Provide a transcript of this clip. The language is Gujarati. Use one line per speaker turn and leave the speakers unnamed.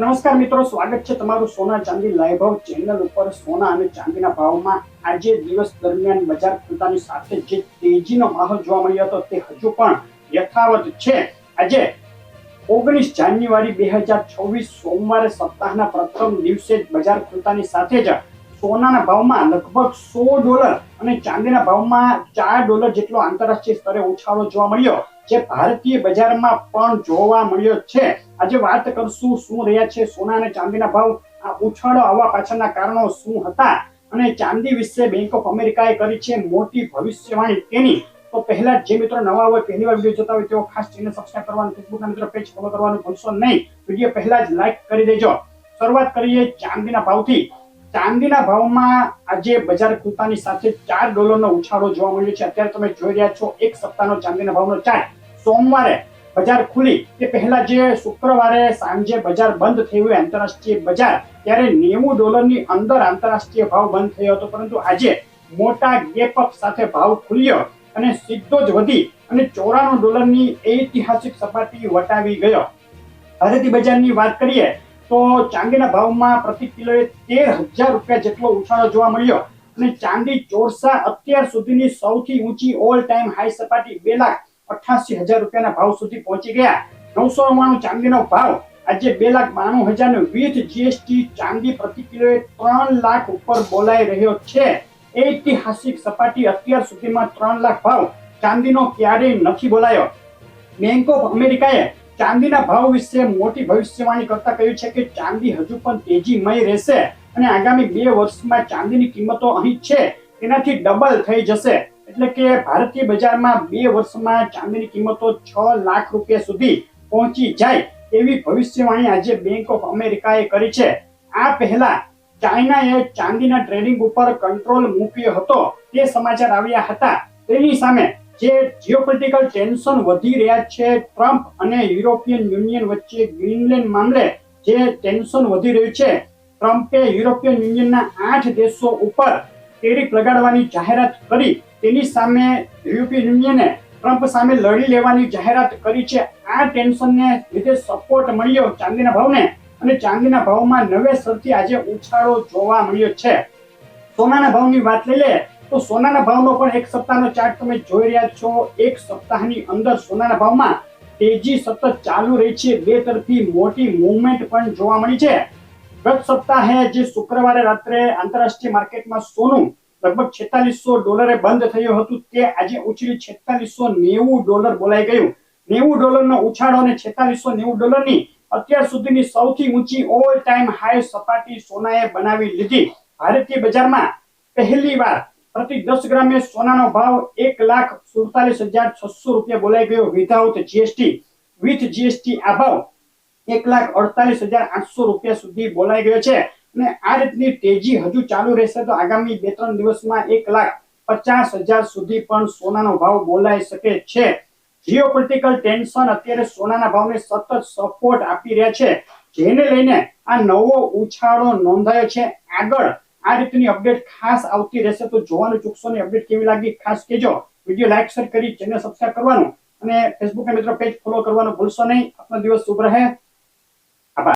નમસ્કાર મિત્રો, સ્વાગત છે તમારું સોના ચાંદી લાઈવ હાઉસ ચેનલ ઉપર. સોના અને ચાંદીના ભાવમાં આજે દિવસ દરમિયાન બજાર ખુલતાની સાથે જે તેજીનો માહોલ જોવા મળ્યો હતો તે હજુ પણ યથાવત છે. આજે ઓગણીસ જાન્યુઆરી બે હજાર છવ્વીસ સોમવારે સપ્તાહના પ્રથમ દિવસે બજાર ખુલતાની સાથે જ સોનાના ભાવમાં લગભગ સો ડોલર અને ચાંદીના ભાવમાં ચાર ડોલર જેટલો આંતરરાષ્ટ્રીય સ્તરે ઉછાળો જોવા મળ્યો, જે ભારતીય બજારમાં પણ જોવા મળ્યો છે. આજે વાત કરશું શું રહ્યા છે સોના અને ચાંદીના ભાવ, આ ઉછાળો આવવા પાછળના કારણો શું હતા, અને ચાંદી વિશે બેંક ઓફ અમેરિકાએ કરી છે મોટી ભવિષ્યવાણી તેની. તો પહેલા જે મિત્રો નવા હોય, પહેલી વાર વીડિયો જોતા હોય, તેઓ ખાસ ચેનલ સબસ્ક્રાઇબ કરવાનું ફેસબુકના મિત્રો પેજ ફોલો કરવાનું ભૂલશો નહીં. વીડિયો પહેલા જ લાઈક કરી દેજો. શરૂઆત કરીએ ચાંદીના ભાવથી. ચાંદીના ભાવમાં આજે બજાર ખુલતાની સાથે ચાર ડોલરનો ઉછાળો જોવા મળ્યો છે. અત્યારે તમે જોઈ રહ્યા છો, એક સપ્તાહનો ચાંદીના ભાવનો ચાર્ટ સોમવારે બજાર ખુલી તે પહેલા જે શુક્રવારે સાંજે બજાર બંધ થયું આંતરરાષ્ટ્રીય બજાર, ત્યારે નેવું ડોલરની અંદર આંતરરાષ્ટ્રીય ભાવ બંધ થયો હતો. પરંતુ આજે મોટા ગેપ અપ સાથે ભાવ ખુલ્યો અને સીધો જ વધી અને ચોરાણું ડોલરની ઐતિહાસિક સપાટી વટાવી ગયો. ભારતીય બજારની વાત કરીએ તો ચાંદીના ભાવમાં પ્રતિ કિલોએ તેર હજાર રૂપિયા જેટલો ઉછાળો જોવા મળ્યો. અને ચાંદી ચોરસા અત્યાર સુધીની સૌથી ઊંચી ઓલ ટાઈમ હાઈ સપાટી બે લાખ અઠાસી હજાર રૂપિયાના ભાવ સુધી પહોંચી ગયા. નવસો નવ્વાણું ચાંદીનો ભાવ આજે બે લાખ બાણું હજાર વિથ જીએસટી ચાંદી પ્રતિ કિલોએ ત્રણ લાખ ઉપર બોલાઈ રહ્યો છે. ઐતિહાસિક સપાટી અત્યાર સુધીમાં ત્રણ લાખ ભાવ ચાંદીનો ક્યારેય નથી બોલાયો. બેંક ઓફ અમેરિકાએ ચાંદીના ભાવ વિશે મોટી ભવિષ્યવાણી કરતા કહ્યું છે કે ચાંદી હજુ પણ તેજીમય રહેશે અને આગામી બે વર્ષમાં ચાંદીની કિંમતો અહીં છે તેનાથી ડબલ થઈ જશે. એટલે કે ભારતીય બજારમાં બે વર્ષમાં ચાંદીની કિંમતો છ લાખ રૂપિયા સુધી પહોંચી જાય એવી ભવિષ્યવાણી આજે બેંક ઓફ અમેરિકાએ કરી છે. આ પહેલા ચાઇનાએ ચાંદીના ટ્રેડિંગ ઉપર કંટ્રોલ મૂક્યો હતો. તે સમાચાર આવ્યા હતા. તેની સામે જે જીઓપોલિટિકલ ટેન્શન વધી રહ્યા છે ટ્રમ્પ અને યુરોપિયન યુનિયન વચ્ચે ગ્રીનલેન્ડ મામલે જે ટેન્શન વધી રહ્યું છે ટ્રમ્પે યુરોપિયન યુનિયનના આઠ દેશો ઉપર ટેરિફ લગાડવાની જાહેરાત કરી. તેની સામે યુરોપિયન યુનિયને ટ્રમ્પ સામે લડી લેવાની જાહેરાત કરી છે. આ ટેન્શનને લીધે સપોર્ટ મળ્યો ચાંદીના ભાવને અને ચાંદીના ભાવમાં નવેસરથી આજે ઉછાળો જોવા મળ્યો છે. સોનાના ભાવની વાત લઈ લે તો સોનાના ભાવનો પણ એક સપ્તાહનો ચાર્ટ તમે જોઈ રહ્યા છો. એક સપ્તાહની અંદર સોનાના ભાવમાં તેજી સતત ચાલુ રહી છે. બે તરફી મોટી મુવમેન્ટ પણ જોવા મળી છે. ગત સપ્તાહે જે શુક્રવારે રાત્રે આંતરરાષ્ટ્રીય માર્કેટમાં સોનું લગભગ છેતાલીસો ડોલરે બંધ થયું હતું, તે આજે ઉછળી છેતાલીસો નેવું ડોલર બોલાઈ ગયું. નેવું ડોલરનો ઉછાળો અને છેતાલીસો નેવું ડોલરની અત્યાર સુધીની સૌથી ઊંચી ઓલ ટાઈમ હાઈ સપાટી સોનાએ બનાવી લીધી. ભારતીય બજારમાં પહેલી વાર પ્રતિ દસ ગ્રામે સોનાનો ભાવ એક લાખ સુડતાલીસ હજાર છસો રૂપિયા બોલાઈ ગયો. વિધાઉટ જીએસટી વિથ જીએસટી આ ભાવ એક લાખ અડતાલીસ હજાર આઠસો રૂપિયા સુધી બોલાઈ ગયો છે. અને આ રીતની તેજી હજુ ચાલુ રહેશે તો આગામી બે ત્રણ દિવસમાં એક લાખ પચાસ હજાર સુધી પણ સોનાનો ભાવ બોલાઈ શકે છે. જીઓપોલિટિકલ ટેન્શન અત્યારે સોનાના ભાવને સતત સપોર્ટ આપી રહ્યા છે. જેને લઈને આ નવો ઉછાળો નોંધાયો છે. આગળ આ રીતની અપડેટ ખાસ આવતી રહેશે તો જોવાનું ચૂકશો ને અપડેટ કેવી લાગી ખાસ કહેજો. વીડિયો લાઈક શેર કરી ચેનલ સબસ્ક્રાઇબ કરવાનું અને ફેસબુકના મિત્રો પેજ ફોલો કરવાનું ભૂલશો નહીં. આપનો દિવસ શુભ રહે.